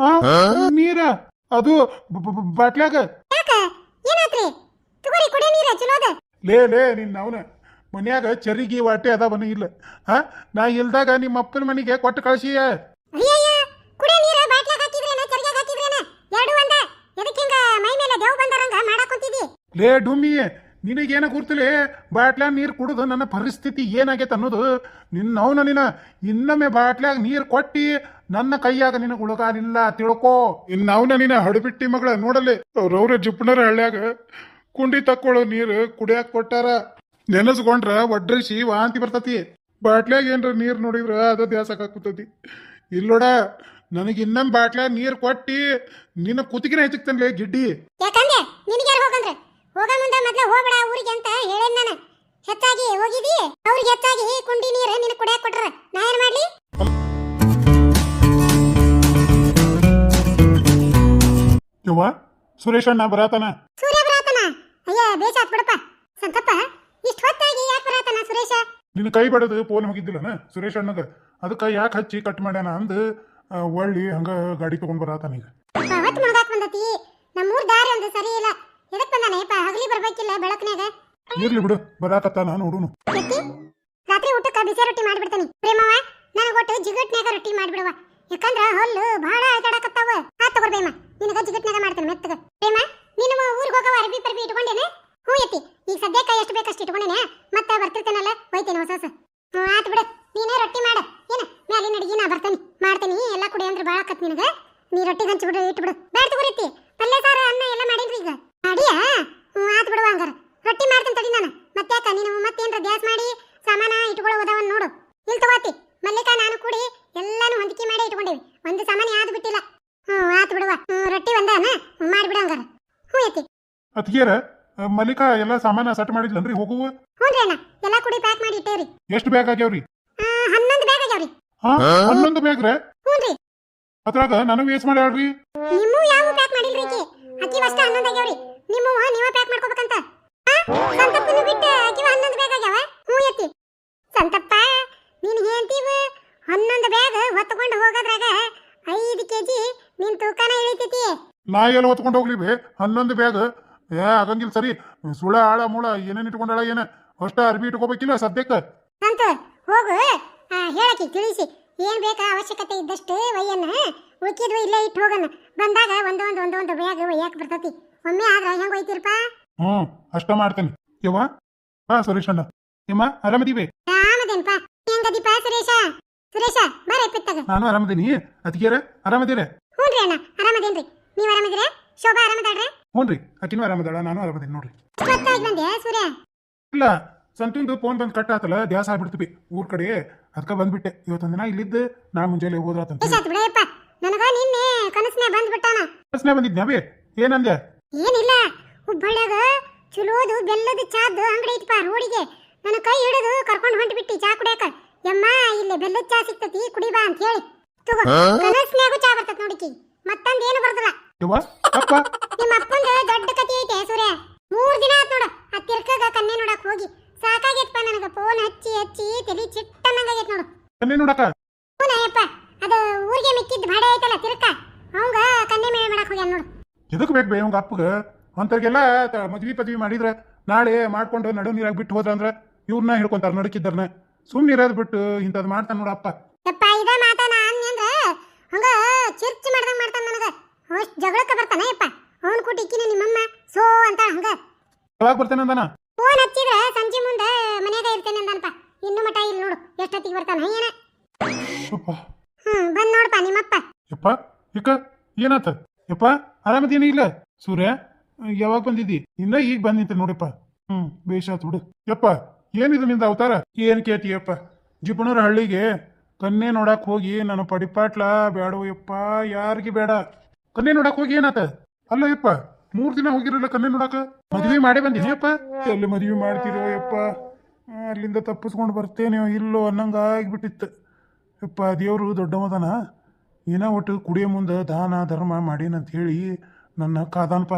ಆ? ನೀರ? ಅದು ಬ- ಬ- ಬ- ಬಾಟ್ಲ್ಯಾಗ ಯಾಕ? ಏನಾತ್ರಿ? ತಗೋರಿ ಕುಡಿಯ ನೀರ ಚಲೋದ. ಲೇ ಲೇ ನಿನ್ನ ಅವನ ಮನ್ಯಾಗ ಚರಿಗಿ ವಾಟೆ ಅದ ಬನ್ನಿ ಇಲ್ಲ. ಹಾ ನಾ ಇಲ್ದಾಗ ನಿಮ್ಮ ಅಪ್ಪನ ಮನೆಗೆ ಕೊಟ್ಟು ಕಳಿಸಿಯ? ಬಾಟ್ಲಾಗ ಮಾಡಾಕೊಂತಿದಿ ಲೇ ಡುಮ್ಮಿ ನಿನಗೇನ ಗುರ್ತಲೇ? ಬಾಟ್ಲ್ಯಾಗ ನೀರು ಕುಡಿದು ನನ್ನ ಪರಿಸ್ಥಿತಿ ಏನಾಗೈತೆ ಅನ್ನೋದು. ನಿನ್ನ ಅವನ ನಿನ್ನ ಇನ್ನೊಮ್ಮೆ ಬಾಟ್ಲ್ಯಾಗ ನೀರು ಕೊಟ್ಟಿ ನನ್ನ ಕೈಯಾಗ ನಿನಗೆ ಉಳಗಾಲಿಲ್ಲ ತಿಳ್ಕೋ. ಇನ್ನು ಅವನ ನಿನ್ನ ಹಡಬಿಟ್ಟಿ ಮಗಳ ನೋಡಲಿ ಅವ್ರವ್ರ ಜುಪ್ನರ ಹಳ್ಳ್ಯಾಗ ಕುಂಡಿ ತಕ್ಕೊಳ್ಳೋ ನೀರು ಕುಡಿಯಾಕ ಕೊಟ್ಟಾರ. ನೆನೆಸ್ಕೊಂಡ್ರ ಒಡ್ರಿಸಿ ವಾಂತಿ ಬರ್ತತಿ. ಬಾಟ್ಲ್ಯಾಗ ಏನ್ರ ನೀರು ನೋಡಿದ್ರ ಅದು ದ್ಯಾಸಕ್ ಹಾಕುತ್ತತಿ ಇಲ್ಲೋಡ, ನನಗೆ ಇನ್ನೊಂದು ಬಾಟ್ಲ್ಯಾಗ ನೀರು ಕೊಟ್ಟಿ ನಿನ್ನ ಕುತ್ತಿಗೆನ ಹೆಚ್ಚಿಕ್ತನ್ಲೇ ಗಿಡ್ಡಿ? ಯಾಕಂದೆ? ನಿನಗೆ ಹೋಗಂದ್ರ? ಹೋಗ ಮುಂದೆ ಮೊದ್ಲ ಹೋಗ್ಬೇಡ ಊರಿಗೆ ಅಂತ ಹೇಳೇನ್ ನಾನು. ಹೆಚ್ಚಾಗಿ ಹೋಗಿದಿ ಅವ್ರಿಗೆ ಹೆಚ್ಚಾಗಿ ಕುಂಡಿ ನೀರು ನಿನ್ನ ಕುಡಿಯಾಕ ಕೊಟ್ರ. ನಾ ಏನ್ ಮಾಡ್ಲಿ? ಯವ್ವ ಸುರೇಶ್ ಅಣ್ಣ ಬರಾತನ ಸೂರ್ಯ ಬರಾತನ ಅಯ್ಯ ಬೇಜಾತ್ ಬಿಡಪ್ಪ ಸಂತಪ್ಪ ಇಷ್ಟ ಹೊತ್ತಾಗಿ ಯಾಕೆ ಬರಾತನ ಸುರೇಶ? ನಿನ್ನ ಕೈ ಬಡದು ಫೋನ್ ಹೋಗಿದ್ದಿಲ್ಲನ ಸುರೇಶ್ ಅಣ್ಣಗ? ಅದಕ್ಕೆ ಯಾಕೆ ಹಚ್ಚಿ ಕಟ್ ಮಾಡ್ಯಾನ ಅಂದು ಆ, ಒಳ್ಳಿ ಹಂಗ ಗಾಡಿ ತಗೊಂಡ್ ಬರಾತಾನ ಈಗ. ಹೊತ್ತು ಮುಳುಗಾಕ್ ಬಂದತಿ. ನಮ್ಮೂರ್ ದಾರಿ ಒಂದು ಸರಿ ಇಲ್ಲ. ಎದಕ್ ಬಂದಾನೆ? ಯಪ್ಪ ಹಗಲಿ ಬರ್ಬೇಕಿಲ್ಲ ಬೆಳಕನ್ಯಾಗ. ಇರ್ಲಿ ಬಿಡು ಬರಾಕತ್ತಾನ ನೋಡುನು. ಎತ್ತಿ? ರಾತ್ರಿ ಊಟಕ್ಕ ಬಿಸಿ ರೊಟ್ಟಿ ಮಾಡಿಬಿಡ್ತಾನೆ. ಪ್ರೇಮವ ನನಗೆ ಒಟ್ಟು ಜಿಗಟ್ನ್ಯಾಗ ರೊಟ್ಟಿ ಮಾಡ್ಬಿಡವ ಯಾಕಂದ್ರ ಹೊಲ್ಲು ಬಹಳ ಆಟಾಡಕತ್ತಾವ ಆ ತಗೋರ್ಬೇಮ ನಿನಗ ಜಿಗಟ್ನ್ಯಾಗ ಮಾಡ್ತಾನೆ ಮೆತ್ತಗ ಪ್ರೇಮ ನೀನು ಊರಿಗೆ ಹೋಗವ ಅರ್ಬಿ ಪರ್ಬಿ ಇಟ್ಕೊಂಡೇನೆ ಹ್ಞೂ ಎತ್ತಿ ಈಗ ಸದ್ಯಕ್ಕ ಎಷ್ಟು ಬೇಕಷ್ಟು ಇಟ್ಕೊಂಡೇನೆ ಮತ್ತೆ ಬರ್ತಿರ್ತಾನಲ್ಲ ಹೋಯ್ತೇನೆ ಹೊಸ ಹೊಸ ಹ್ಞೂ ಆತು ಬಿಡು ನೀನೇ ರೊಟ್ಟಿ ಮಾಡ ಏನ ಮ್ಯಾಲಿನ ಅಡಿಗೆ ನಾ ಬರ್ತಾನೆ ಮಾಡ್ತೀನಿ ಎಲ್ಲ ಕುಡಿ ಅಂದ್ರೆ ಭಾಳ ಆಕತ್ ನಿನಗ ನೀ ರೊಟ್ಟಿ ಹಂಚಿ ಬಿಡು ಇಟ್ಟು ಬಿಡು ಬ್ಯಾಡ ತಗೋರಿತಿ ಪಲ್ಯ ಸಾರ ಅನ್ನ ಎಲ್ಲ ಮಾಡೀನ್ರಿ ಈಗ ಮಾಡಿಯಾ ಹ್ಞೂ ಆತು ಬಿಡುವ ಹಂಗಾರ ರೊಟ್ಟಿ ಮಾಡ್ತೀನಿ ತಡಿ ನಾನು ನೀನು ಮತ್ತೇನ್ರ ಗ್ಯಾಸ್ ಮಾಡಿ ಸಾಮಾನ ಇಟ್ಕೊಳ್ಳೋ ನೋಡು. ಇಲ್ಲಿ ತಗೋತಿ. ಮಲ್ಲಿಕಾ ನಾನು ಕೂಡಿ ಎಲ್ಲಾನು ಹೊಂದಿಕೆ ಮಾಡಿ ಇಟ್ಕೊಂಡೇವಿ. ಒಂದು ಸಾಮಾನು ಯಾವ್ದು ಬಿಟ್ಟಿಲ್ಲ. ಹ್ಞೂ ಆತ್ ಬಿಡುವ. ರೊಟ್ಟಿ ಒಂದಾನ? ಮಾಡಿ ಹಂಗಾರ. ಹ್ಞೂ ಐತಿ ಅತ್ಗೇರ ಮಲ್ಲಿಕಾ ಎಲ್ಲ ಸಾಮಾನ ಸೆಟ್ ಮಾಡಿದ್ಲನ್ರಿ ಹೋಗುವ? ಹ್ಞೂ ರೀ ಅಣ್ಣ. ಎಲ್ಲ ಕೂಡಿ ಪ್ಯಾಕ್ ಮಾಡಿ ಇಟ್ಟೇವ್ರಿ. ಎಷ್ಟು ಬ್ಯಾಗ್ ಆಗ್ಯಾವ್ರಿ? ಹನ್ನೊಂದು ಬ್ಯಾಗ್ ಆಗ್ಯಾವ್ರಿ. ಹಾ ಹನ್ನೊಂದು ಬ್ಯಾಗ್ ರೇ? ಹ್ಞೂ ರೀ. ಅದ್ರಾಗ ನನಗೆ ವೇಸ್ಟ್ ಮಾಡ್ಯಾಳ್ರಿ. ನಿಮ್ಮ ಯಾವ ಪ್ಯಾಕ್ ಮಾಡಿಲ್ರಿ ಆಕಿ ಅಕ್ಕಿ ಅಷ್ಟ ಹನ್ನೊಂದು ಆಗ್ಯಾವ್ರಿ. ನಿಮ್ಮ ನೀವ ಪ್ಯಾಕ್ ಮಾಡ್ಕೋಬೇಕಂತ? ಸಂತಪ್ಪನ ಬಿಟ್ಟು ಆಕಿವ ಹನ್ನೊಂದು ಬ್ಯಾಗ್ ಆಗ್ಯಾವ? ಹ್ಞೂ ಸಂತಪ್ಪ ನೀನು ಹೇಳ್ತೀವ ಹನ್ನೊಂದು ಬ್ಯಾಗ್ ಹೊತ್ಕೊಂಡು ಹೋಗೋದ್ರಾಗ ಐದು ಕೆಜಿ ನಿನ್ ತೂಕನ ಇಳಿತೈತಿ. ನಾ ಎಲ್ಲ ಹೊತ್ಕೊಂಡು ಹೋಗ್ಲಿ ಬೇ ಹನ್ನೊಂದು ಬ್ಯಾಗ್ ಏ ಆಗಂಗಿಲ್ಲ ಸರಿ. ಸುಳ ಆಳ ಮೂಳ ಏನೇನು ಇಟ್ಕೊಂಡಾಳ ಏನ? ಅಷ್ಟ ಅರ್ಬಿ ಇಟ್ಕೋಬೇಕಿಲ್ಲ ಸದ್ಯಕ್ಕ? ಅಂತ ಹೋಗು. ಆ, ಹೇಳಕಿ ತಿಳಿಸಿ. ಏನ್ ಬೇಕಾ ಅವಶ್ಯಕತೆ ಇದ್ದಷ್ಟು ವಯ್ಯನ್ನ ಉಳ್ಕಿದ್ವು ಇಲ್ಲೇ ಇಟ್ಟು ಹೋಗನ್ನ. ಬಂದಾಗ ಒಂದೊಂದು ಒಂದೊಂದು ಬ್ಯಾಗ್ ಒಯ್ಯಾಕ ಬರ್ತತಿ. ಒಮ್ಮೆ ಆದ್ರೆ ಹೆಂಗ್ ಒಯ್ತಿರ್ಪ? ಹ್ಮ್ ಅಷ್ಟ ಮಾಡ್ತೇನೆ. ಯವ್ವ ಹಾ ಸುರೇಶ್ ಅಣ್ಣ. ಯಮ್ಮ ಆರಾಮದೀವಿ? ರಾಮದೇನ್ಪ ಹೆಂಗದಿಪ್ಪ ಸುರೇಶ? ಸುರೇಶ ಬರ ನಾನು ಆರಾಮದೀನಿ. ಆರಾಮದಿರ? ಹ್ಞೂ ರೀ ಅಣ್ಣ ಆರಾಮದೇನ್ರಿ. ನೀವು ಆರಾಮದಿರ? ಶೋಭಾ ಆರಾಮದಾಳ್ರಿ? ಹ್ಞೂ ರೀ ಆಕಿನೂ ಆರಾಮದಾಳ ನಾನು ಅರಮದಿನಿ ನೋಡ್ರಿ. ಗೊತ್ತಾಗಿ ಬಂದೆ ಸೂರ್ಯ? ಇಲ್ಲ ಸಂತಿಂದು ಫೋನ್ ಬಂದು ಕಟ್ ಆತಲ್ಲ ದ್ಯಾಸ ಆಗ್ಬಿಡ್ತೀವಿ ಊರ್ ಕಡೆ. ಅದಕ್ಕೆ ಬಂದ್ಬಿಟ್ಟೆ. ಇವತ್ತೊಂದಿನ ದಿನ ಇಲ್ಲಿದ್ದು ನಾ ಮುಂಜಾನೆ ಹೋದ್ರಾತಂತ. ನನಗ ನಿನ್ನೆ ಕನಸ್ನೇ ಬಂದ್ಬಿಟ್ಟಾನ. ಪ್ರಶ್ನೆ ಬಂದಿದ್ನ ಬೇ ಏನಂದ್ಯ? ಏನಿಲ್ಲ. ಹುಬ್ಬಳ್ಳ್ಯಾಗ ಚಲೋದು ಬೆಲ್ಲದ ಚಾದು ಅಂಗಡಿ ಐತಪ್ಪ ರೋಡಿಗೆ ನನ್ನ ಕೈ ಹಿಡಿದು ಕರ್ಕೊಂಡು ಹೊಂಟ್ಬಿಟ್ಟಿ ಚಾ ಕುಡಿಯಾಕ. ಯಮ್ಮ ಇಲ್ಲಿ ಬೆಲ್ಲದ ಚಾ ಸಿಗ್ತತಿ ಕುಡಿ ಬಾ ಅಂತ ಹೇಳಿ. ತಗೋ ಕನಸ್ನ್ಯಾಗೂ ಚಾ ಬರ್ತದ ನೋಡಿಕಿ. ಮತ್ತಂದ ಏನು ಬರ್ದಲ್ಲ ಅಪ್ಪ. ನಿಮ್ಮ ಅಪ್ಪಂದು ದೊಡ್ಡ ಕತಿ ಐತೆ ಸೂರ್ಯ. ಮೂರ್ ದಿನ ಆತ್ ನೋಡು ಆ ತಿರ್ಕಗ ಕನ್ನೆ ನೋಡಕ್ ಹೋಗಿ. ಸಾಕಾಗೈತಪ್ಪ ನನಗ ಫೋನ್ ಹಚ್ಚಿ ಹಚ್ಚಿ ತಲಿ ಚಿಟ್ಟನಂಗಾಗೈತ್ ನೋಡು. ಕನ್ನೆ ನೋಡಕ? ಹೂನಯ್ಯಪ್ಪ ಅದು ಊರಿಗೆ ಮಿಕ್ಕಿದ್ ಭಾಡೆ ಐತಲ್ಲ ತಿರ್ಕ. ಅವಂಗ ಕನ್ನೆ ಮೇಲೆ ಮಾಡಕ್ ಹೋಗ್ಯಾನ ನೋಡು. ಎದಕ್ ಬೇಕು ಬೇ ಅವಂಗ ಅಪ್ಪಗ? ಅಂತವ್ರಿಗೆಲ್ಲ ತ- ಮದ್ವಿ ಪದ್ವಿ ಮಾಡಿದ್ರ ನಾಳೆ ಮಾಡ್ಕೊಂಡು ನಡು ನೀರಾಗಿ ಬಿಟ್ಟು ಹೋದ್ರ ಅಂದ್ರೆ ಇವ್ರನ್ನ ಹಿಡ್ಕೊಂತಾರ ನಡಕಿದ್ದಾರನ ಸುಮ್ಮನೆ ಇರೋದು ಬಿಟ್ಟು ಇಂಥದ್ದು ಮಾಡ್ತಾನೆ ನೋಡು ಅಪ್ಪ. ಯಪ್ಪ ಇದ ಮಾತ ನಾನು ಅಂದ್ರೆ ಹಂಗ ಚಿರ್ಚ್ ಮಾಡ್ದಂಗ ಮಾಡ್ತಾನೆ ನನಗ. ಜಗಳಕ್ಕೆ ಬರ್ತಾನೆ ಯಪ್ಪ. ಅವನ್ ಕೂಟಿ ಇಕ್ಕಿನ ನಿಮ್ಮಮ್ಮ. ಸೋ ಅಂತ ಹಂಗ. ಯಾವಾಗ ಬರ್ತಾನೆ ಅಂದಾನ? ಫೋನ್ ಹಚ್ಚಿದ್ರ ಸಂಜೆ ಮುಂದ ಮನ್ಯಾಗ ಇರ್ತೇನೆ ಅಂದನಪ್ಪ. ಇನ್ನು ಮಟ ಇಲ್ಲಿ ನೋಡು. ಎಷ್ಟೊತ್ತಿಗೆ ಬರ್ತಾನೆ ಏನ? ಹ್ಮ್ ಬಂದ್ ನೋಡಪ್ಪ ನಿಮ್ಮಪ್ಪ. ಯಪ್ಪ ಇಕ್ಕ ಏನಾತ? ಯಪ್ಪ ಆರಾಮದೇನಿ ಇಲ್ಲ? ಸೂರ್ಯ? ಯಾವಾಗ ಬಂದಿದ್ದಿ? ಇನ್ನ ಈಗ ಬಂದಿಂತ ನೋಡಪ್ಪ. ಹ್ಮ್ ಬೇಷಾತ್ ಬಿಡು. ಯಪ್ಪ, ಏನಿದು ನಿಂದ ಅವತಾರ? ಏನ್ ಕೇತಿಯಪ್ಪ ಜಿಪುಣರ ಹಳ್ಳಿಗೆ ಕನ್ನೆ ನೋಡಕ್ ಹೋಗಿ ನಾನು ಪಡಿಪಾಟ್ಲ ಬೇಡೋ ಯಪ್ಪ, ಯಾರಿಗೆ ಬೇಡ? ಕನ್ನೆ ನೋಡಕ್ ಹೋಗಿ ಏನಾತ? ಅಲ್ಲ ಯಪ್ಪ, ಮೂರ್ ದಿನ ಹೋಗಿರಲ್ಲ ಕನ್ನೆ ನೋಡಕ? ಮದ್ವಿ ಮಾಡೇ ಬಂದಿನಿ ಯಪ್ಪ? ಎಲ್ಲಿ ಮದ್ವಿ ಮಾಡ್ತಿರೋ ಯಪ್ಪ? ಅಲ್ಲಿಂದ ತಪ್ಪಿಸ್ಕೊಂಡು ಬರ್ತೇನೆ ಇಲ್ಲೋ ಅನ್ನಂಗ ಆಗ್ಬಿಟ್ಟಿತ್ತು. ಯಪ್ಪ, ದೇವ್ರು ದೊಡ್ಡವದನ ಏನೋ ಒಟ್ಟು ಕುಡಿಯೋ ಮುಂದೆ ದಾನ ಧರ್ಮ ಮಾಡೀನಂತ ಹೇಳಿ ನನ್ನ ಕಾದಾನಪ್ಪ.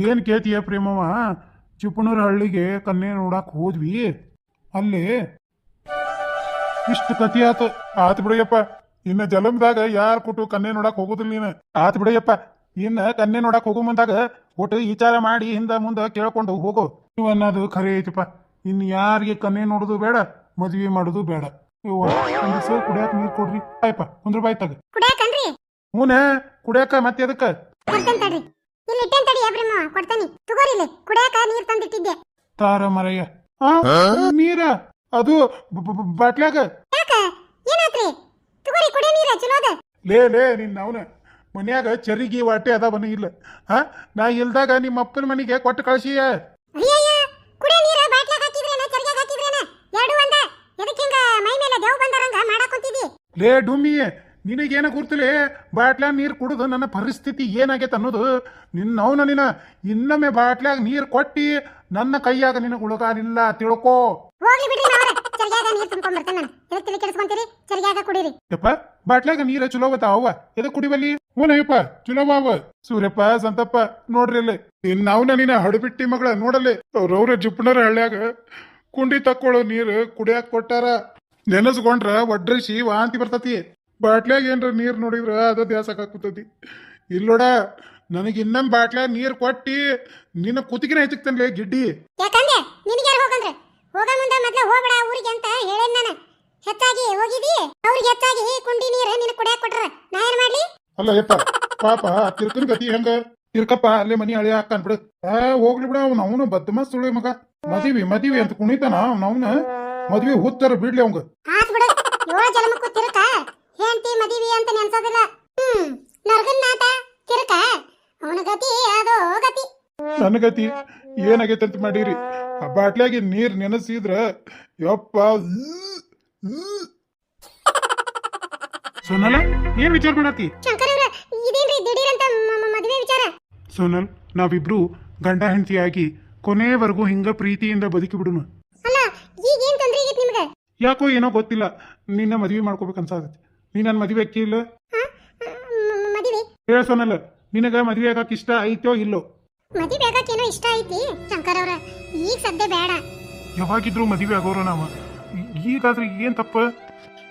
ಏನ್ ಕೇಳ್ತೀಯ ಪ್ರೇಮವ ಚಿಪ್ಪಣೂರ ಹಳ್ಳಿಗೆ ಕನ್ನೆ ನೋಡಕ್ಕೆ ಹೋದ್ವಿ. ಅಲ್ಲಿ ಇಷ್ಟು ಕತಿ ಆತು. ಆತು ಬಿಡಯ್ಯಪ್ಪ ಇನ್ನ ಜಲಮದಾಗ ಯಾರು ಕೊಟ್ಟು ಕನ್ನೆ ನೋಡಕ್ ಹೋಗುದಿಲ್ಲ ನೀನು? ಆತ್ ಬಿಡಯ್ಯಪ್ಪ ಇನ್ನ ಕನ್ನೆ ನೋಡಕ್ ಹೋಗು ಮುಂದಾಗ ಒಟ್ಟು ವಿಚಾರ ಮಾಡಿ ಹಿಂದ ಮುಂದ ಕೇಳ್ಕೊಂಡು ಹೋಗು. ನೀವು ಅನ್ನೋದು ಖರೆ ಐತಿಪ್ಪ. ಇನ್ ಯಾರಿಗೆ ಕನ್ನೆ ನೋಡುದು ಬೇಡ ಮದ್ವೆ ಮಾಡೋದು ಬೇಡ. ನೀವು ಕುಡಿಯಾಕ ನೀರ್ ಕೊಡ್ರಿ. ಆಯ್ಪ ಒಂದ್ ರೂಪಾಯಿ ತಗ ಹೂನ ಕುಡಿಯಾಕ ಮತ್ತೆ ಅದಕ್ಕೆ ಇಲ್ಲಿ ಇಟ್ಟೇನ್ ತಡಿ ಅಬ್ರಮ್ಮ ಕೊಡ್ತೀನಿ. ತಗೋರಿ ಕುಡಿಯಕ ನೀರ್ ತಂದಿಟ್ಟಿದ್ದೆ. ತಾರ ಮರಯ್ಯ. ಆ, ನೀರ? ಅದು ಬ- ಬ- ಬ- ಬಾಟ್ಲ್ಯಾಗ? ಯಾಕ? ಏನಾತ್ರಿ? ತಗೋರಿ ಕುಡಿಯ ನೀರ ಚಲೋದ ಲೇ ಲೇ ನಿನ್ನ ಅವನ. ಮನ್ಯಾಗ ಚರಿಗಿ ವಾಟೆ ಅದಾವನ ಇಲ್ಲ. ಹಾ? ನಾ ಇಲ್ದಾಗ ನಿಮ್ಮ ಅಪ್ಪನ ಮನೆಗೆ ಕೊಟ್ಟು ಕಳಿಸಿಯ. ಅಯ್ಯಯ್ಯ ಕುಡಿಯ ನೀರ ಬಾಟ್ಲಾಗ ಹಾಕಿದ್ರೇನ ಹಾಕಿದ್ರೇನ? ಎರಡು ಒಂದ. ಎದಕ್ಕೆ ಹಿಂಗ ಮೈ ಮೇಲೆ ದೇವ್ ಬಂದಾರಂಗ ಲೇ ಡುಮ್ಮಿ ನಿನಗೇನ ಗುರ್ತಲೇ ಬಾಟ್ಲ್ಯಾಗ ನೀರು ಕುಡಿದು ನನ್ನ ಪರಿಸ್ಥಿತಿ ಏನಾಗೈತೆ ಅನ್ನೋದು ನಿನ್ನ ಅವನ ನಿನ್ನ ಇನ್ನೊಮ್ಮೆ ಬಾಟ್ಲ್ಯಾಗ ನೀರು ಕೊಟ್ಟಿ ನನ್ನ ಕೈಯಾಗ ನಿನಗೆ ಉಳಗಾರಿಲ್ಲ ತಿಳ್ಕೋ. ಹೋಗ್ಲಿ ಬಿಡ್ರಿ ನಾವ್ರ ಚರ್ಗ್ಯಾಗ ನೀರ್ ತುಂಬ್ಕೊಂಡ್ ಬರ್ತೇನೆ ನಾನು. ಎದಕ್ಕೆ ತಲೆ ಕೆಡಿಸ್ಕೊಂತೀರಿ? ಚರ್ಗ್ಯಾಗ ಕುಡೀರಿ. ಯಪ್ಪ ಬಾಟ್ಲ್ಯಾಗ ನೀರ ಚಲೋ ಅವ್ವ? ಎದಕ್ ಕುಡಿಬಲ್ಲಿ ಹೂನಯ್ಯಪ್ಪ ಚಲೋ ಅವ ಸೂರ್ಯಪ್ಪ ಸಂತಪ್ಪ ನೋಡ್ರಿ ಅಲ್ಲಿ ಇನ್ ನಾವ್ನ ನೀನ ಹಡಬಿಟ್ಟಿ ಮಗಳ ನೋಡಲ್ಲಿ. ಅವ್ರವ್ರ ಜಿಪ್ಪಣರ ಹಳ್ಳ್ಯಾಗ ಕುಂಡಿ ತಕ್ಕೊಳ್ಳೋ ನೀರು ಕುಡಿಯಾಕ ಕೊಟ್ಟಾರ. ನೆನಸ್ಕೊಂಡ್ರ ಒಡ್ರಿಸಿ ವಾಂತಿ ಬರ್ತತಿ. ಬಾಟ್ಲ್ಯಾಗ ಏನ್ರ ನೀರ್ ನೋಡಿದ್ರ ಅದ ದ್ಯಾಸ ಹಾಕುತ್ತತಿ ಇಲ್ಲೋಡ ನನಗೆ ಇನ್ನೊಂದ್ ಬಾಟ್ಲ್ಯಾಗ ನೀರ್ ಕೊಟ್ಟಿ ನಿನ್ನ ಕುತ್ತಿಗೆನ ಹೆಚ್ಚಕ್ತನ್ಲೇ ಗಿಡ್ಡಿ. ಯಾಕಂದ್ರೆ ನಿನಗೆ ಯಾರು ಹೋಗಂದ್ರೆ? ಹೋಗ ಮುಂದೆ ಮೊದ್ಲ ಹೋಗ್ಬೇಡ ಊರಿಗೆ ಅಂತ ಹೇಳೇನ್ ನಾನು. ಹೆಚ್ಚಾಗಿ ಹೋಗಿದಿ ಅವ್ರಿಗೆ ಹೆಚ್ಚಾಗಿ ಕುಂಡಿ ನೀರು ಕುಡಿಯಾಕ ಕೊಟ್ರ. ನಾ ಏನ್ ಮಾಡ್ಲಿ? ಅಲ್ಲ ಯಪ್ಪ ಪಾಪ ತಿರ್ಕನ್ ಗತಿ ಹೆಂಗ? ತಿರ್ಕಪ್ಪ ಅಲ್ಲೇ ಮನಿ ಹಳೆ ಹಾಕನ್ ಬಿಡು ಆ ಹೋಗ್ಲಿ ಬಿಡ ಅವ್ನ ಅವನು ಬದ್ಮ ಸುಳಿ ಮಗ. ಮದಿವಿ ಮದಿವಿ ಅಂತ ಕುಣಿತಾನ ಅವ್ನ ಅವನ. ಮದ್ವಿ ಹುತ್ತರ ಬಿಡ್ಲಿ ಅವಂಗ. ಆತ್ ಬಿಡು ಏಳ ಜನ್ಮಕ್ಕೂ ತಿರುಕ. ಹೆಂಡತಿ ಮದಿವಿ ಅಂತ ನೆನ್ಸೋದಿಲ್ಲ. ಹ್ಮ್ ನಾಟ ತಿರುಕ ಅವನ ಗತಿ ಅದೋ ಗತಿ. ನನ್ನ ಗತಿ ಏನಾಗೈತೆ ಅಂತ ಮಾಡೀರಿ. ಆ ಬಾಟ್ಲಾಗಿ ನೀರ್ ನೆನೆಸಿದ್ರ ಯಪ್ಪ ಸೋನಲ್ ಏನ್ ವಿಚಾರ ಮಾಡತ್ತಿ ಶಂಕರ್ ಅವ್ರ ಇದೇನ್ರಿ ದಿಢೀರ್ ಅಂತ ಮದುವೆ ವಿಚಾರ? ಸೋನಲ್ ನಾವಿಬ್ರು ಗಂಡ ಹೆಂಡತಿಯಾಗಿ ಕೊನೆವರೆಗೂ ಹಿಂಗ ಪ್ರೀತಿಯಿಂದ ಬದುಕಿ ಬಿಡುನು. ಅಲ್ಲ ಈಗ ಏನ್ ತೊಂದ್ರೆ ಆಗೈತಿ ನಿಮ್ಗೆ? ಯಾಕೋ ಏನೋ ಗೊತ್ತಿಲ್ಲ ನಿನ್ನ ಮದುವೆ ಮಾಡ್ಕೋಬೇಕು ಅನ್ಸಾಗತ್ತೆ ನೀ ನನ್ನ ಮದುವೆ ಅಕ್ಕಿ ಇಲ್ಲ? ಮದ್ವೆ? ಹೇಳ್ಸೋನಲ್ಲ ನಿನಗ ಮದುವೆ ಆಗಕ್ಕೆ ಇಷ್ಟ ಐತೋ ಇಲ್ಲೋ? ಮದುವೆ ಆಗಕ್ಕೇನೋ ಇಷ್ಟ ಐತಿ ಶಂಕರ್ ಅವ್ರ. ಈಗ ಸದ್ಯ ಬೇಡ. ಯಾವಾಗಿದ್ರು ಮದುವೆ ಆಗೋರ ನಾವ. ಈಗಾದ್ರೆ ಏನ್ ತಪ್ಪ?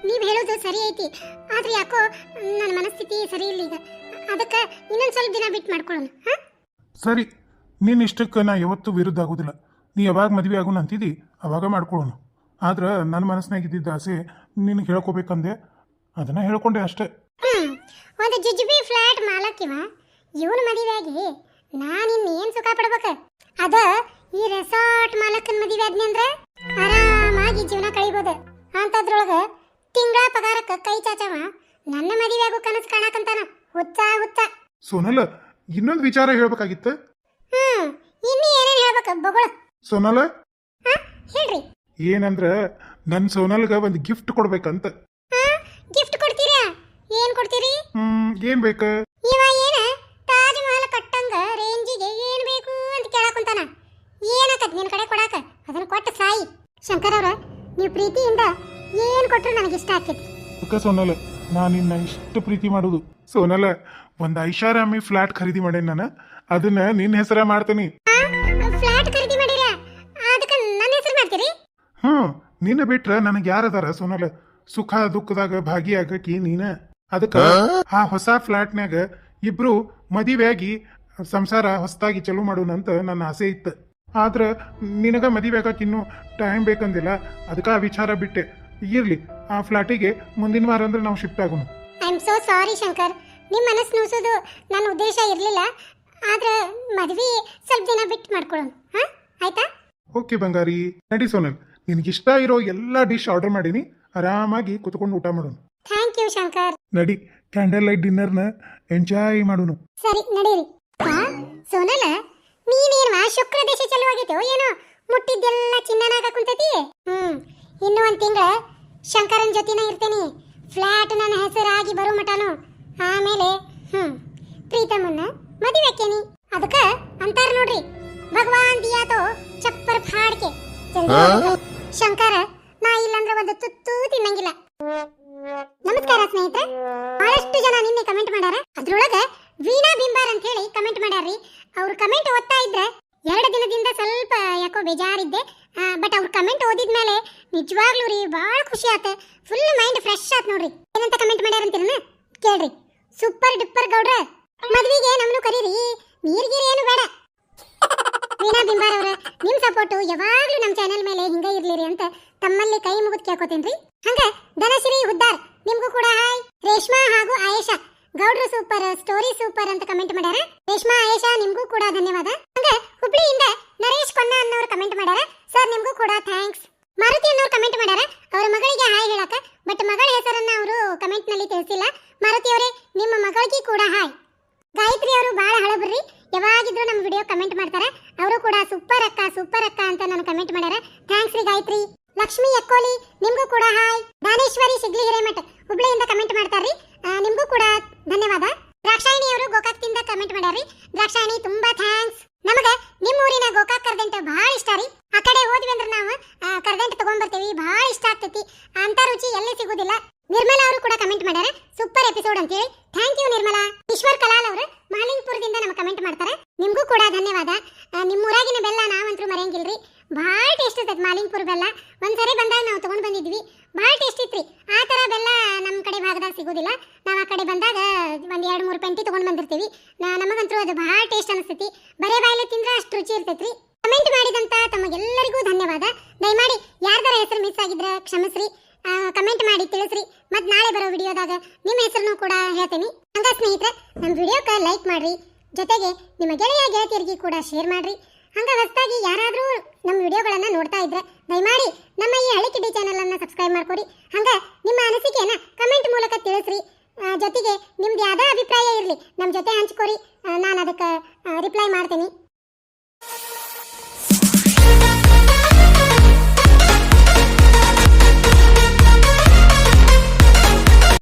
ನೀವ್ ಹೇಳೋದು ಸರಿ ಐತಿ ಆದ್ರೆ ಯಾಕೋ ನನ್ನ ಮನಸ್ಥಿತಿ ಸರಿ ಇಲ್ಲ ಈಗ. ಅದಕ್ಕ ಇನ್ನೊಂದ್ ಸ್ವಲ್ಪ ದಿನ ಬಿಟ್ಟು ಮಾಡ್ಕೊಳ್ಳೋಣ ಹಾ? ಸರಿ ನಿನ್ನ ಇಷ್ಟಕ್ಕೆ ನಾ ಯಾವತ್ತೂ ವಿರುದ್ಧ ಆಗೋದಿಲ್ಲ. ನೀ ಯಾವಾಗ ಮದುವೆ ಆಗೋಣ ಅಂತಿದ್ದಿ ಅವಾಗ ಮಾಡ್ಕೊಳ್ಳೋಣ. ಆದ್ರೆ ನನ್ನ ಮನಸ್ಸಿನಾಗ ಇದ್ದಿದ್ದ ಆಸೆ ನಿನಗೆ ಹೇಳ್ಕೊಬೇಕಂದೆ ಅದನ್ನ ಹೇಳ್ಕೊಂಡೆ ಅಷ್ಟೇ. ಹ್ಮ್ ಒಂದು ಜುಜುಬಿ ಫ್ಲಾಟ್ ಮಾಲಕಿವ ಇವನ್ ಮದುವೆಯಾಗಿ ನಾನು ಇನ್ನೇನ್ ಸುಖ ಪಡ್ಬೇಕ? ಅದ ಈ ರೆಸಾರ್ಟ್ ಮಾಲಕನ ಮದುವೆ ಆದ್ನಿ ಅಂದ್ರ ಆರಾಮಾಗಿ ಜೀವನ ಕಳಿಬೋದು. ಅಂತದ್ರೊಳಗ ತಿಂಗಳ ಪಗಾರಕ್ಕೆ ಕೈ ಚಾಚವ. ನನ್ನ ಮದುವೆ ಆಗೋ ಕನಸು ಕಾಣಕಂತಾನ. ಹುಚ್ಚ ಹುಚ್ಚ. ಸೋನಲ್ ಇನ್ನೊಂದು ವಿಚಾರ ಹೇಳ್ಬೇಕಾಗಿತ್ತು? ಹ್ಮ್ ಇನ್ನು ಏನೇನ್ ಹೇಳ್ಬೇಕ? ಬಗಳ. ಸೋನಲ್ ಹಾ ಹೇಳ್ರಿ. ಏನಂದ್ರ ನನ್ನ ಸೋನಲ್ಗ ಒಂದು ಗಿಫ್ಟ್ ಕೊಡ್ಬೇಕಂತ. ಗಿಫ್ಟ್ ಕೊಡ್ತೀರಾ? ಏನ್ ಕೊಡ್ತೀರಿ? ಹ್ಮ್ ಏನ್ ಬೇಕು? ಇವ ಏನ? ತಾಜ್ ಮಹಲ್ ಕಟ್ಟಂಗ ರೇಂಜಿಗೆ ಏನ್ ಬೇಕು ಅಂತ ಕೇಳಕುಂತಾನ ಏನಾಕತ್ ನಿನ್ ಕಡೆ ಕೊಡಾಕ? ಅದನ್ನ ಕೊಟ್ಟ ಸಾಯಿ. ಶಂಕರ್ ಅವ್ರ ನೀವು ಪ್ರೀತಿಯಿಂದ ಏನ್ ಕೊಟ್ರು ನನಗೆ ಇಷ್ಟ ಆಕೈತಿ ಅಕ್ಕ ಸೋನಲ್ ನಾನು ನಿನ್ನ ಇಷ್ಟು ಪ್ರೀತಿ ಮಾಡೋದು. ಸೋನಲ್ ಒಂದು ಐಷಾರಾಮಿ ಫ್ಲಾಟ್ ಖರೀದಿ ಮಾಡೇನಿ ನಾನು? ಅದನ್ನ ನಿನ್ನ ಹೆಸರ ಮಾಡ್ತೀನಿ. ಫ್ಲಾಟ್ ಖರೀದಿ ಮಾಡಿರ? ಅದಕ್ಕೆ ನನ್ನ ಹೆಸರು ಮಾಡ್ತೀರಿ? ಹ್ಞೂ ನಿನ್ನ ಬಿಟ್ರೆ ನನಗೆ ಯಾರದಾರ ಸೋನಲ್? ಸುಖ ದುಃಖದಾಗ ಭಾಗಿಯಾಗಕಿ ನೀನ? ಅದಕ್ಕ ಆ ಹೊಸ ಫ್ಲಾಟ್ನ್ಯಾಗ ಇಬ್ರು ಮದಿವೆಯಾಗಿ ಸಂಸಾರ ಹೊಸದಾಗಿ ಚಲೋ ಮಾಡೋಣಂತ ನನ್ನ ಆಸೆ ಇತ್ತು. ಆದ್ರೆ ನಿನಗ ಮದುವೆ ಇನ್ನು ಇನ್ನೂ ಟೈಮ್ ಬೇಕಂದಿಲ್ಲ. ಅದಕ್ಕ ಆ ವಿಚಾರ ಬಿಟ್ಟೆ. ಇರ್ಲಿ ಆ ಫ್ಲಾಟಿಗೆ ಮುಂದಿನ ವಾರ ಅಂದ್ರೆ ನಾವು ಶಿಫ್ಟ್ ಆಗೋಣ. I am so sorry Shankar. ನಿಮ್ಮ ಮನಸ್ಸು ನೋಸೋದು ನನ್ನ ಉದ್ದೇಶ ಇರಲಿಲ್ಲ. ಆದ್ರೆ ಮದ್ವೆ ಸ್ವಲ್ಪ ದಿನ ಬಿಟ್ಟು ಮಾಡ್ಕೊಳ್ಳೋಣ ಹಾ? ಆಯ್ತಾ? ಓಕೆ ಬಂಗಾರಿ. ನಡಿ ಸೋನಲ್. ನಿನಗಿಷ್ಟ ಇರೋ ಎಲ್ಲ ಡಿಶ್ ಆರ್ಡರ್ ಮಾಡೀನಿ. ಆರಾಮಾಗಿ ಕುತ್ಕೊಂಡು ಊಟ ಮಾಡೋಣ. ಥ್ಯಾಂಕ್ ಯು ಶಂಕರ್ ನಡಿ ಕ್ಯಾಂಡಲ್ ಲೈಟ್ ಡಿನ್ನರ್ನ ಎಂಜಾಯ್ ಮಾಡೋಣ. ಸರಿ ನಡೀರಿ. ಸೋನಲ ಸೋನಲ ನೀನೇನ್ವಾ ಶುಕ್ರ ದೇಶ ಚಲುವಾಗಿತ್ತು ಆಗೈತೋ ಏನೋ? ಮುಟ್ಟಿದ್ದೆಲ್ಲ ಚಿನ್ನನಾಗ ಕುಂತೈತಿ ಹ್ಮ್ ಇನ್ನು ಒಂದ್ ತಿಂಗಳ ಶಂಕರನ್ ಜೊತೆನ ಇರ್ತೇನಿ. ಫ್ಲಾಟ್ ನನ್ನ ಹೆಸರಾಗಿ ಬರೋ ಮಟನು ಆಮೇಲೆ ಹ್ಮ್ ಪ್ರೀತಮನ್ನ ಮದುವೆ ಅದಕ್ಕ ಅಂತಾರ ನೋಡ್ರಿ ಭಗವಾನ್ ದಿಯಾತೋ ಚಪ್ಪರ್ ಫಾಡ್ಕೆ. ಶಂಕರ ನಾ ಇಲ್ಲಂದ್ರೆ ಒಂದು ತುತ್ತು ತಿನ್ನಂಗಿಲ್ಲ. ನಮಸ್ಕಾರ ಸ್ನೇಹಿತರೆ. ಬಹಳಷ್ಟು ಜನ ನಿನ್ನೆ ಕಮೆಂಟ್ ಮಾಡ್ಯಾರ ಅದ್ರೊಳಗೆ ವೀಣಾ ಬಿಂಬಾರ್ ಅಂತ ಹೇಳಿ ಕಮೆಂಟ್ ಮಾಡ್ಯಾರ್ರಿ ಅವ್ರ ಕಮೆಂಟ್ ಓದ್ತಾ ಇದ್ರೆ ಎರಡು ದಿನದಿಂದ ಸ್ವಲ್ಪ ಯಾಕೋ ಬೇಜಾರಿದ್ದೆ. ಬಟ್ ಅವ್ರ ಕಮೆಂಟ್ ಓದಿದ್ಮೇಲೆ ನಿಜವಾಗ್ಲೂ ರೀ ಭಾಳ ಖುಷಿ ಆತ. ಫುಲ್ ಮೈಂಡ್ ಫ್ರೆಶ್ ಆತ್ ನೋಡ್ರಿ. ಏನಂತ ಕಮೆಂಟ್ ಮಾಡ್ಯಾರ ಅಂತೀರನ ಕೇಳ್ರಿ. ಸೂಪರ್ ಡಿಪ್ಪರ್ ಗೌಡ್ರ. ಮದ್ವಿಗೆ ನಮ್ಮನ್ನು ಕರೀರಿ. ನೀರ್ಗಿರಿ ಏನು ಬೇಡ. ವೀಣಾ ಬಿಂಬಾರ್ ಅವ್ರ, ನಿಮ್ ಸಪೋರ್ಟ್ ಯಾವಾಗ್ಲೂ ನಮ್ಮ ಚಾನೆಲ್ ಮೇಲೆ ಹಿಂಗೆ ಇರ್ಲಿರಿ ಅಂತ ತಮ್ಮಲ್ಲಿ ಕೈ ಮುಗಿದ್ ಕೇಳ್ಕೊತೀನ್ರಿ? ಹಂಗ, ಧನಶ್ರೀ ಹುದ್ದಾರ್, ನಿಮ್ಗೂ ಕೂಡ ಹಾಯ್. ರೇಷ್ಮಾ ಹಾಗೂ ಆಯೇಷಾ ಗೌಡ್ರು ಸೂಪರ್, ಸ್ಟೋರಿ ಸೂಪರ್ ಅಂತ ಕಮೆಂಟ್ ಮಾಡ್ಯಾರ. ರೇಷ್ಮಾ ಆಯೇಷಾ ನಿಮ್ಗೂ ಕೂಡ ಧನ್ಯವಾದ. ಹಂಗ ಹುಬ್ಳಿಯಿಂದ ನರೇಶ್ ಕೊನ್ನ ಅನ್ನೋರು ಕಮೆಂಟ್ ಮಾಡ್ಯಾರ. ಸರ್, ನಿಮ್ಗೂ ಕೂಡ ಥ್ಯಾಂಕ್ಸ್. ಮಾರುತಿ ಅನ್ನೋರು ಕಮೆಂಟ್ ಮಾಡ್ಯಾರ. ಅವ್ರ ಮಗಳಿಗೆ ಹಾಯ್ ಹೇಳಕ ಬಟ್ ಮಗಳ ಹೆಸರನ್ನ ಅವರು ಕಮೆಂಟ್ನಲ್ಲಿ ತಿಳಿಸಿಲ್ಲ. ಮಾರುತಿ ಅವರೇ, ನಿಮ್ಮ ಮಗಳಿಗೆ ಕೂಡ ಹಾಯ್. ಗಾಯತ್ರಿ ಅವರು ಬಹಳ ಹಳಬ್ರಿ ಯಾವಾಗಿದ್ರು ನಮ್ಮ ವಿಡಿಯೋ ಕಮೆಂಟ್ ಮಾಡ್ತಾರೆ. ಅವರು ಕೂಡ ಸೂಪರ್ ಅಕ್ಕ ಸೂಪರ್ ಅಕ್ಕ ಅಂತ ನಾನು ಕಮೆಂಟ್ ಮಾಡ್ಯಾರ. ಥ್ಯಾಂಕ್ಸ್ ರೀ ಗಾಯತ್ರಿ. ಲಕ್ಷ್ಮಿ ಎಕ್ಕೋಲಿ, ನಿಮಗೂ ಕೂಡ ಹಾಯ್. ದಾನೇಶ್ವರಿ ಸಿಗ್ಲಿ ಹಿರೇಮಠ. ಹುಬ್ಳಿಯಿಂದ ಕಮೆಂಟ್ ಮಾಡ್ತಾರ್ರಿ. ನಿಮಗೂ ಕೂಡ ಧನ್ಯವಾದ. ದ್ರಾಕ್ಷಾಯಣಿ ಅವರು ಗೋಕಾಕ್ದಿಂದ ಕಮೆಂಟ್ ಮಾಡ್ಯಾರಿ ದ್ರಾಕ್ಷಾಯಣಿ ತುಂಬಾ ಥ್ಯಾಂಕ್ಸ್ ನಮಗ ನಿಮ್ಮ ಊರಿನ ಗೋಕಾಕ್ ಕರ್ದಂಟ ಬಹಳ ಇಷ್ಟ ರೀ. ಆ ಕಡೆ ಹೋದ್ವಿ ಅಂದ್ರೆ ನಾವು ಕರ್ದಂಟ ತಗೊಂಡ್ಬರ್ತೀವಿ ಬಹಳ ಇಷ್ಟ ಆಗ್ತೈತಿ. ಅಂತ ರುಚಿ ಎಲ್ಲಿ ಸಿಗುದಿಲ್ಲ. ನಿರ್ಮಲಾ ಅವರು ಕೂಡ ಕಮೆಂಟ್ ಮಾಡ್ಯಾರ. ಸೂಪರ್ ಎಪಿಸೋಡ್ ಅಂತ ಹೇಳಿ ಥ್ಯಾಂಕ್ ಯು ನಿರ್ಮಲಾ ಈಶ್ವರ್ ಕಲಾಲ್ ಅವರು ಮಾಲಿಂಗ್ಪುರದಿಂದ ನಮಗೆ ಕಮೆಂಟ್ ಮಾಡ್ತಾರೆ ನಿಮ್ಗೂ ಕೂಡ ಧನ್ಯವಾದ ಆ, ನಿಮ್ಮ ಊರಾಗಿನ ಬೆಲ್ಲ ನಾವಂತರೂ ಮರೆಯಂಗಿಲ್ರಿ ಭಾಳ ಟೇಸ್ಟ್ ಇರ್ತೈತೆ ಮಾಲಿಂಗ್ಪುರ ಬೆಲ್ಲ ಒಂದ್ಸರಿ ಬಂದಾಗ ನಾವು ತಗೊಂಡ್ ಬಂದಿದ್ವಿ ಭಾಳ ಟೇಸ್ಟ್ ಇತ್ರಿ ಆ ಥರ ಬೆಲ್ಲ ನಮ್ಮ ಕಡೆ ಭಾಗದಾಗ ಸಿಗೋದಿಲ್ಲ. ನಾವು ಆ ಕಡೆ ಬಂದಾಗ ಒಂದು ಎರಡು ಮೂರು ಪೆಂಟಿ ತಗೊಂಡ್ ಬಂದಿರ್ತೀವಿ. ನಮಗಂತೂ ಅದು ಭಾಳ ಟೇಸ್ಟ್ ಅನಿಸ್ತೈತಿ. ಬರೇ ಬಾಯಲ್ಲಿ ತಿಂದ್ರೆ ಅಷ್ಟು ರುಚಿ ಇರ್ತೈತ್ರಿ. ಕಮೆಂಟ್ ಮಾಡಿದಂತ ತಮಗೆಲ್ಲರಿಗೂ ಧನ್ಯವಾದ. ದಯಮಾಡಿ ಯಾರ್ದಾರ ಹೆಸರು ಮಿಸ್ ಆಗಿದ್ರೆ ಕ್ಷಮಿಸ್ರಿ. ಕಮೆಂಟ್ ಮಾಡಿ ತಿಳಿಸ್ರಿ. ಮತ್ತು ನಾಳೆ ಬರೋ ವಿಡಿಯೋದಾಗ ನಿಮ್ಮ ಹೆಸರನ್ನು ಕೂಡ ಹೇಳ್ತೀನಿ. ಹಂಗ ಸ್ನೇಹಿತರೆ ನಮ್ಮ ವಿಡಿಯೋಕ್ಕೆ ಲೈಕ್ ಮಾಡ್ರಿ. ಜೊತೆಗೆ ನಿಮ್ಮ ಗೆಳೆಯ ಗೆಳತಿಯರಿಗೆ ಕೂಡ ಶೇರ್ ಮಾಡ್ರಿ. ಹಂಗ ಹೊಸದಾಗಿ ಯಾರಾದರೂ ನಮ್ಮ ವಿಡಿಯೋಗಳನ್ನು ನೋಡ್ತಾ ಇದ್ರೆ ದಯಮಾಡಿ ನಮ್ಮ ಈ ಹಳ್ಳಿ ಕಿಡ್ಡಿ ಸಬ್ಸ್ಕ್ರೈಬ್ ಮಾಡ್ಕೊಡಿ. ಹಂಗ ನಿಮ್ಮ ಅನಿಸಿಕೆಯನ್ನು ಕಮೆಂಟ್ ಮೂಲಕ ತಿಳಿಸ್ರಿ. ಜೊತೆಗೆ ನಿಮ್ದು ಯಾವುದೇ ಅಭಿಪ್ರಾಯ ಇರಲಿ ನಮ್ಮ ಜೊತೆ ಹಂಚ್ಕೊರಿ ನಾನು ಅದಕ್ಕೆ ರಿಪ್ಲೈ ಮಾಡ್ತೀನಿ.